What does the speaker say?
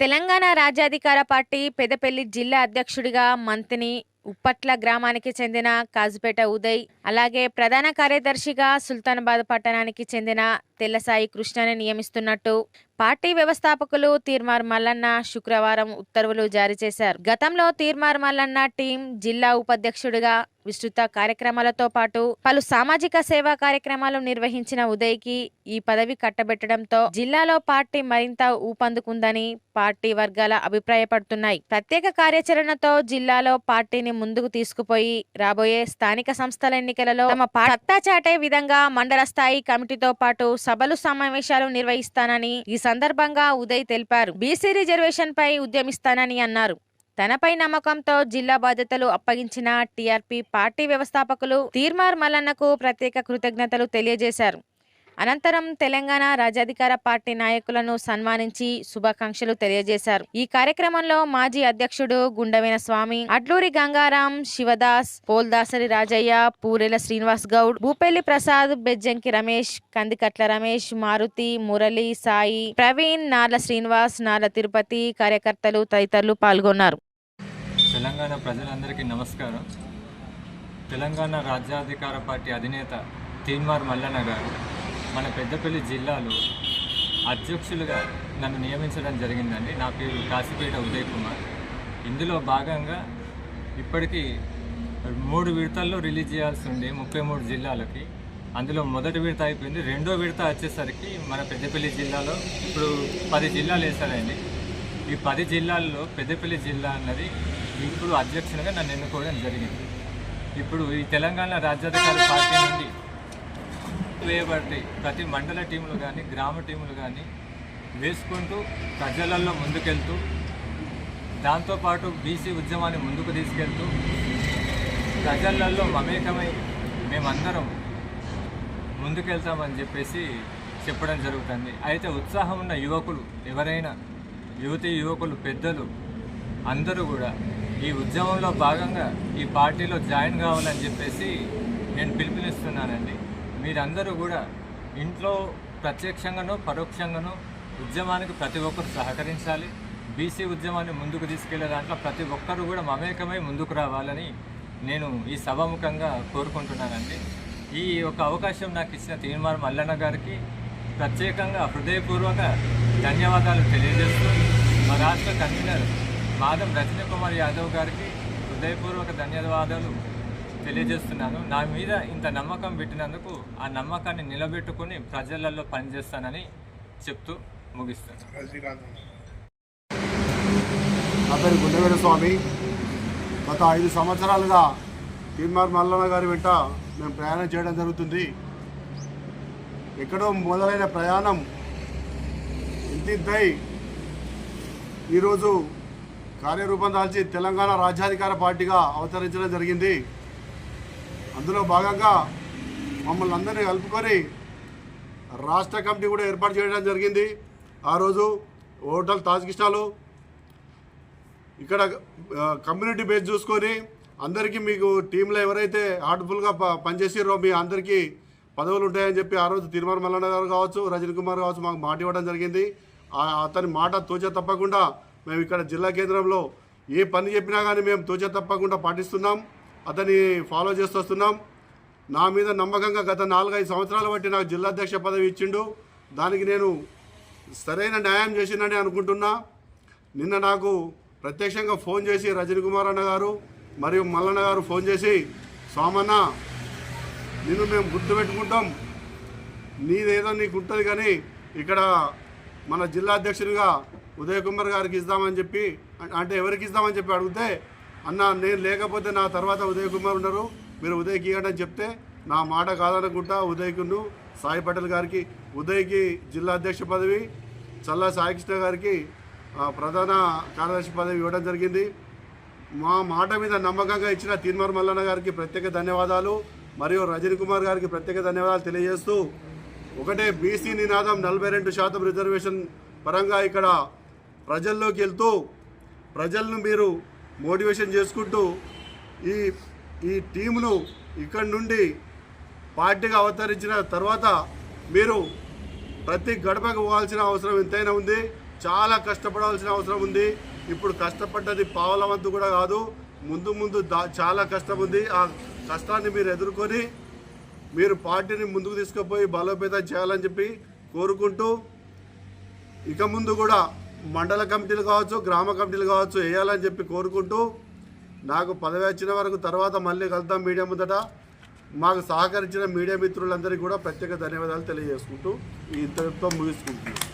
తెలంగాణ రాజ్యాధికార పార్టీ పెదపల్లి జిల్లా అధ్యక్షుడిగా మంత్రిని ఉప్పట్ల గ్రామానికి చెందిన కాజుపేట ఉదయ్ అలాగే ప్రధాన కార్యదర్శిగా సుల్తానాబాద్ పట్టణానికి చెందిన తెల్లసాయి కృష్ణని నియమిస్తున్నట్టు పార్టీ వ్యవస్థాపకులు తీర్మార్ మల్లన్న శుక్రవారం ఉత్తర్వులు జారీ చేశారు. గతంలో తీర్మార్ మల్లన్న టీం జిల్లా ఉపాధ్యక్షుడిగా విస్తృత కార్యక్రమాలతో పాటు పలు సామాజిక సేవా కార్యక్రమాలు నిర్వహించిన ఉదయ్కి ఈ పదవి కట్టబెట్టడంతో జిల్లాలో పార్టీ మరింత ఊపందుకుందని పార్టీ వర్గాల అభిప్రాయపడుతున్నాయి. ప్రత్యేక కార్యాచరణతో జిల్లాలో పార్టీని ముందుకు తీసుకుపోయి రాబోయే స్థానిక సంస్థల ఎన్నికలలో తమ సత్తా చాటే విధంగా మండల స్థాయి కమిటీతో పాటు సభలు సమావేశాలు నిర్వహిస్తానని ఈ సందర్భంగా ఉదయ్ తెలిపారు. బీసీ రిజర్వేషన్ పై ఉద్యమిస్తానని అన్నారు. తనపై నమ్మకంతో జిల్లా బాధ్యతలు అప్పగించిన టీఆర్పీ పార్టీ వ్యవస్థాపకులు తీర్మార్ మల్లన్నకు ప్రత్యేక కృతజ్ఞతలు తెలియజేశారు. అనంతరం తెలంగాణ రాజ్యాధికార పార్టీ నాయకులను సన్మానించి శుభాకాంక్షలు తెలియజేశారు. ఈ కార్యక్రమంలో మాజీ అధ్యక్షుడు గుండవీన స్వామి అడ్లూరి గంగారాం శివదాస్ పోల్దాసరి రాజయ్య పూరెల శ్రీనివాస్ గౌడ్ భూపెల్లి ప్రసాద్ బెజ్జంకి రమేష్ కందికట్ల రమేష్ మారుతి మురళి సాయి ప్రవీణ్ నార్ల శ్రీనివాస్ నార్ల తిరుపతి కార్యకర్తలు తదితరులు పాల్గొన్నారు. తెలంగాణ ప్రజలందరికీ నమస్కారం. తెలంగాణ రాజ్యాధికార పార్టీ అధినేత తీన్మార్ మల్లన్న గారు మన పెద్దపల్లి జిల్లాలో అధ్యక్షులుగా నన్ను నియమించడం జరిగిందండి. నా పేరు కాశీపేట ఉదయ్ కుమార్. ఇందులో భాగంగా ఇప్పటికీ మూడు విడతల్లో రిలీజ్ చేయాల్సి ఉంది ముప్పై మూడు జిల్లాలకి. అందులో మొదటి విడత అయిపోయింది. రెండో విడత వచ్చేసరికి మన పెద్దపల్లి జిల్లాలో ఇప్పుడు పది జిల్లాలు వేశారండి. ఈ పది జిల్లాల్లో పెద్దపల్లి జిల్లా అన్నది ఇప్పుడు అధ్యక్షునిగా నన్ను ఎన్నుకోవడం జరిగింది. ఇప్పుడు ఈ తెలంగాణ రాజ్యాధికార పార్టీ నుండి వేయబడి ప్రతి మండల టీములు కానీ గ్రామ టీములు కానీ వేసుకుంటూ ప్రజలలో ముందుకెళ్తూ దాంతోపాటు బీసీ ఉద్యమాన్ని ముందుకు తీసుకెళ్తూ ప్రజలలో మమేకమై మేమందరం ముందుకెళ్తామని చెప్పేసి చెప్పడం జరుగుతుంది. అయితే ఉత్సాహం ఉన్న యువకులు ఎవరైనా యువతి యువకులు పెద్దలు అందరూ కూడా ఈ ఉద్యమంలో భాగంగా ఈ పార్టీలో జాయిన్ కావాలని చెప్పేసి నేను పిలుపునిస్తున్నానండి. మీరందరూ కూడా ఇంట్లో ప్రత్యక్షంగానో పరోక్షంగానో ఉద్యమానికి ప్రతి ఒక్కరు సహకరించాలి. బీసీ ఉద్యమాన్ని ముందుకు తీసుకెళ్ళే దాంట్లో ప్రతి ఒక్కరు కూడా మమేకమై ముందుకు రావాలని నేను ఈ సభాముఖంగా కోరుకుంటున్నానండి. ఈ ఒక అవకాశం నాకు ఇచ్చిన తీర్మానం మల్లన్న గారికి ప్రత్యేకంగా హృదయపూర్వక ధన్యవాదాలు తెలియజేస్తూ మా రాష్ట్ర కన్వీనర్ మాధవ్ రజనీ కుమార్ యాదవ్ గారికి హృదయపూర్వక ధన్యవాదాలు తెలియజేస్తున్నాను. నా మీద ఇంత నమ్మకం పెట్టినందుకు ఆ నమ్మకాన్ని నిలబెట్టుకుని ప్రజలలో పనిచేస్తానని చెప్తూ ముగిస్తాను నా పేరు స్వామి గత ఐదు సంవత్సరాలుగా టీఎంఆర్ మల్లన్న గారి వెంట మేము ప్రయాణం చేయడం జరుగుతుంది. ఎక్కడో మొదలైన ప్రయాణం ఇంతింతై ఈరోజు కార్యరూపం దాల్చి తెలంగాణ రాజ్యాధికార పార్టీగా అవతరించడం జరిగింది. అందులో భాగంగా మమ్మల్ని అందరినీ కలుపుకొని రాష్ట్ర కమిటీ కూడా ఏర్పాటు చేయడం జరిగింది. ఆ రోజు హోటల్ తాజ్ ఇక్కడ కమ్యూనిటీ బేస్ చూసుకొని అందరికీ మీకు టీంలో ఎవరైతే హార్ట్ఫుల్గా ప పనిచేసారో మీ అందరికీ పదవులు ఉంటాయని చెప్పి ఆ రోజు తిరుమల మల్లన్న గారు కావచ్చు రజనీ కుమార్ కావచ్చు మాకు మాట ఇవ్వడం జరిగింది. అతని మాట తోచే తప్పకుండా మేము ఇక్కడ జిల్లా కేంద్రంలో ఏ పని చెప్పినా కానీ మేము తోచే తప్పకుండా పాటిస్తున్నాం. అతన్ని ఫాలో చేస్తూ వస్తున్నాం. నా మీద నమ్మకంగా గత నాలుగైదు సంవత్సరాలు బట్టి నాకు జిల్లా అధ్యక్ష పదవి ఇచ్చిండు. దానికి నేను సరైన న్యాయం చేసిందని అనుకుంటున్నా. నిన్న నాకు ప్రత్యక్షంగా ఫోన్ చేసి రజనీ కుమార్ అన్న గారు మరియు మల్లన్న గారు ఫోన్ చేసి సోమన్న నిన్ను మేము గుర్తుపెట్టుకుంటాం నీదేదో నీకు ఉంటుంది కానీ ఇక్కడ మన జిల్లా అధ్యక్షునిగా ఉదయ్ కుమార్ గారికి ఇస్తామని చెప్పి అంటే ఎవరికి ఇస్తామని చెప్పి అడిగితే అన్న నేను లేకపోతే నా తర్వాత ఉదయ్ కుమార్ ఉన్నారు మీరు ఉదయ్ ఇవ్వండి అని చెప్తే నా మాట కాదనుకుంటా ఉదయ్కును సాయి పటేల్ గారికి ఉదయ్కి జిల్లా అధ్యక్ష పదవి చల్లా సాయికృష్ణ గారికి ప్రధాన కార్యదర్శి పదవి ఇవ్వడం జరిగింది. మా మాట మీద నమ్మకంగా ఇచ్చిన తీన్మార్ మల్లన్న గారికి ప్రత్యేక ధన్యవాదాలు మరియు రజని కుమార్ గారికి ప్రత్యేక ధన్యవాదాలు తెలియజేస్తూ ఒకటే బీసీ నినాదం నలభై రెండు శాతం రిజర్వేషన్ పరంగా ఇక్కడ ప్రజల్లోకి వెళ్తూ ప్రజలను మీరు మోటివేషన్ చేసుకుంటూ ఈ ఈ టీమును ఇక్కడి నుండి పార్టీగా అవతరించిన తర్వాత మీరు ప్రతి గడపకు పోవాల్సిన అవసరం ఎంతైనా ఉంది. చాలా కష్టపడాల్సిన అవసరం ఉంది. ఇప్పుడు కష్టపడ్డది పావుల వంతు కూడా కాదు. ముందు ముందు చాలా కష్టం ఉంది. ఆ కష్టాన్ని మీరు ఎదుర్కొని మీరు పార్టీని ముందుకు తీసుకుపోయి బలోపేతం చేయాలని చెప్పి కోరుకుంటూ ఇక ముందు కూడా మండల కమిటీలు కావచ్చు గ్రామ కమిటీలు కావచ్చు వేయాలని చెప్పి కోరుకుంటూ నాకు పదవి వచ్చిన వరకు తర్వాత మళ్ళీ కలుద్దాం మీడియా ముందట. మాకు సహకరించిన మీడియా మిత్రులందరికీ కూడా ప్రత్యేక ధన్యవాదాలు తెలియజేసుకుంటూ ఈ ఇంతటితో ముగించుకుంటున్నాను